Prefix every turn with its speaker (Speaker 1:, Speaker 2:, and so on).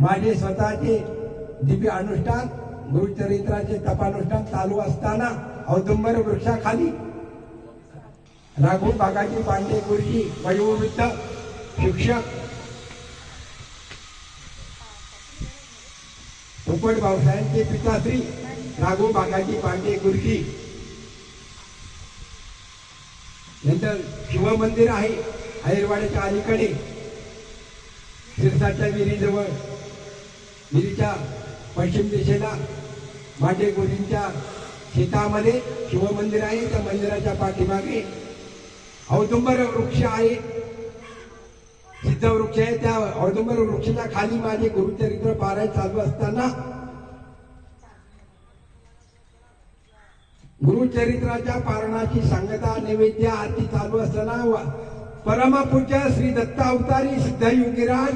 Speaker 1: माझे स्वतःचे दिव्य अनुष्ठान गुरुचरित्राचे तपानुष्ठान चालू असताना औदुंबर वृक्षाखाली राघू बागाजी पांडे गुरुजी वयोवृद्ध शिक्षक पोपट भाऊसाहेबांचे पिताश्री राघू बागाजी पांडे गुरुजी. नंतर शिवमंदिर आहे आयरवाड्याच्या अलीकडे सिरसाच्या विहिरीजवळ. विहिरीच्या पश्चिम दिशेला मांडे गुरुंच्या शेतामध्ये शिवमंदिर आहे. त्या मंदिराच्या पाठीमागे औदुंबर वृक्ष आहे. सिद्ध वृक्ष आहे. त्या औदुंबर वृक्षाच्या खाली माझे गुरुचरित्र पारायण चालू असताना गुरुचरित्राच्या पारणाची सांगता नैवेद्य आरती चालू असताना परमपूज्य श्री दत्ता अवतारी सिद्ध योगीराज